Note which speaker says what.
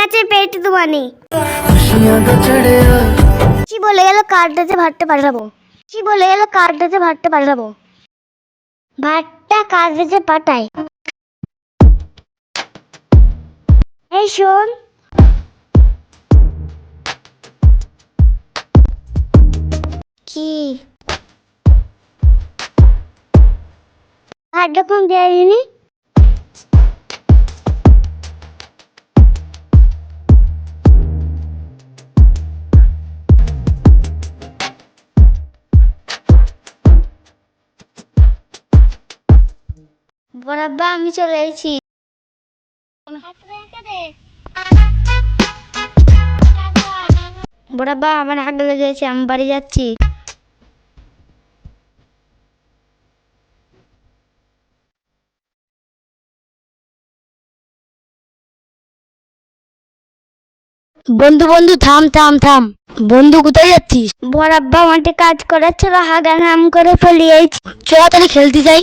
Speaker 1: কাছে পেট
Speaker 2: দুমানি
Speaker 1: কি বলে গেল কার্ডটাতে ভাতটা পাঠাবো? কি বলে গেল কার্ডটাতে ভাতটা পাঠাবো? ভাতটা কার্ডটাতে পাঠায় এই শোন। কি? ভাতটা কোন দেয়নি বরাব্বা, আমি চলে এসেছি। বরাব্বা, আমার হাত লেগেছে, আমি বাড়ি যাচ্ছি।
Speaker 3: বন্ধু বন্ধু, থাম থাম থাম। বন্ধু, কোথায় যাচ্ছিস?
Speaker 1: বরাব্বা মাঠে কাজ করার ছিল হাগা নাম করে ফেলিয়েছি।
Speaker 3: চ তাহলে খেলতে যাই।